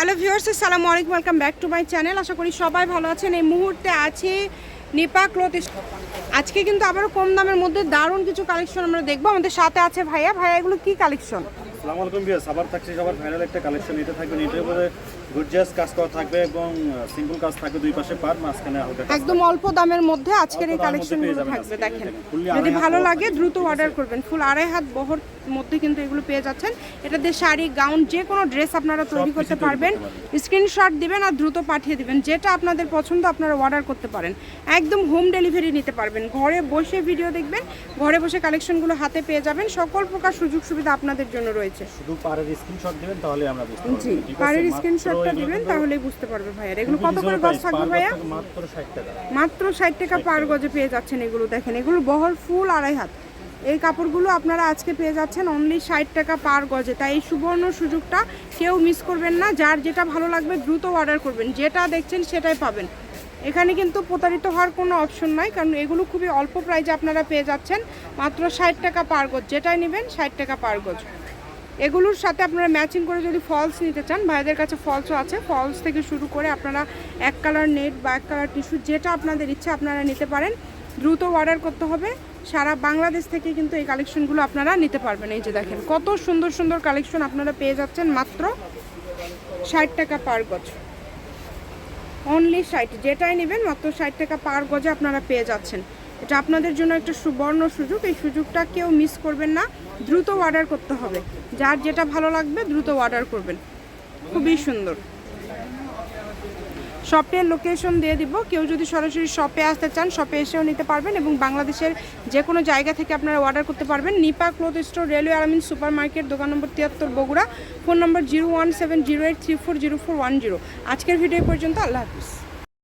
Hello viewers সালাম আলাইকুম welcome back to my channel আশা করি সবাই ভালো আছেন। এই মুহূর্তে আছে নিপা ক্লথ আজকে কিন্তু আবারও কম দামের মধ্যে দারুণ কিছু কালেকশন আমরা দেখব। আমাদের সাথে আছে ভাইয়া। ভাইয়া, এগুলো কি কালেকশন আসসালামু আলাইকুম ভিউয়ার্স আবার থাকছে সবার ফাইনাল একটা কালেকশন এটা থাকবে এটার গর্জিয়াস কাজ করা থাকবে এবং সিম্পল কাজ থাকবে দুই পাশে পার মাঝখানে হালকা একদম অল্প দামের মধ্যে আজকের এই কালেকশনগুলো থাকবে দেখেন। যদি ভালো লাগে দ্রুত অর্ডার করবেন। ফুল আড়াই হাত বহর মধ্যে কিন্তু এগুলো পেয়ে যাচ্ছেন। এটাতে শাড়ি গাউন যে কোনো ড্রেস আপনারা তৈরি করতে পারবেন। স্ক্রিনশট দিবেন আর দ্রুত পাঠিয়ে দিবেন। যেটা আপনাদের পছন্দ আপনারা অর্ডার করতে পারেন। একদম হোম ডেলিভারি নিতে পারবেন। ঘরে বসে ভিডিও দেখবেন ঘরে বসে কালেকশনগুলো হাতে পেয়ে যাবেন। সকল প্রকার সুযোগ সুবিধা আপনাদের জন্য রয়েছে। শুধু পারের স্ক্রিনশট দিবেন তাহলে আমরা জি আছে? এগুলো দিবেন তাহলেই বুঝতে পারবে ভাইয়া এগুলো কত করে গজ থাকবে ভাইয়া? মাত্র 60 টাকা। মাত্র ষাট টাকা পার গজে পেয়ে যাচ্ছেন এগুলো দেখেন এগুলো বহর ফুল আড়াই হাত। এই কাপড়গুলো আপনারা আজকে পেয়ে যাচ্ছেন অনলি ষাট টাকা পার গজে। তাই এই সুবর্ণ সুযোগটা কেউ মিস করবেন না যার যেটা ভালো লাগবে দ্রুত অর্ডার করবেন। যেটা দেখছেন সেটাই পাবেন। এখানে কিন্তু প্রতারিত হওয়ার কোনো অপশন নাই কারণ এগুলো খুবই অল্প প্রাইজে আপনারা পেয়ে যাচ্ছেন। মাত্র ষাট টাকা পার গজ যেটাই নেবেন ষাট টাকা পার গজ। এগুলোর সাথে আপনারা ম্যাচিং করে যদি ফলস নিতে চান, ভাইদের কাছে ফলসও আছে। ফলস থেকে শুরু করে আপনারা এক কালার নেট বা এক কালার টিস্যু যেটা আপনাদের ইচ্ছা আপনারা নিতে পারেন। দ্রুত অর্ডার করতে হবে। সারা বাংলাদেশ থেকে কিন্তু এই কালেকশনগুলো আপনারা নিতে পারবেন। এই যে দেখেন, কত সুন্দর সুন্দর কালেকশন আপনারা পেয়ে যাচ্ছেন মাত্র ষাট টাকা পার গজ। অনলি ষাট, যেটাই নেবেন মাত্র ষাট টাকা পার গজে আপনারা পেয়ে যাচ্ছেন। এটা আপনাদের জন্য একটা সুবর্ণ সুযোগ। এই সুযোগটা কেউ মিস করবেন না। দ্রুত অর্ডার করতে হবে। যার যেটা ভালো লাগবে, দ্রুত অর্ডার করবেন। খুবই সুন্দর। শপের লোকেশন দিয়ে দিব। কেউ যদি সরাসরি শপে আসতে চান শপে এসেও নিতে পারবেন এবং বাংলাদেশের যে কোনো জায়গা থেকে আপনারা অর্ডার করতে পারবেন। Nipa cloth store, railway Alamin super market দোকান নম্বর তিয়াত্তর, Bogura. Phone number zero one seven zero eight three four zero four one zero আজকের ভিডিও পর্যন্ত। আল্লাহ হাফিজ।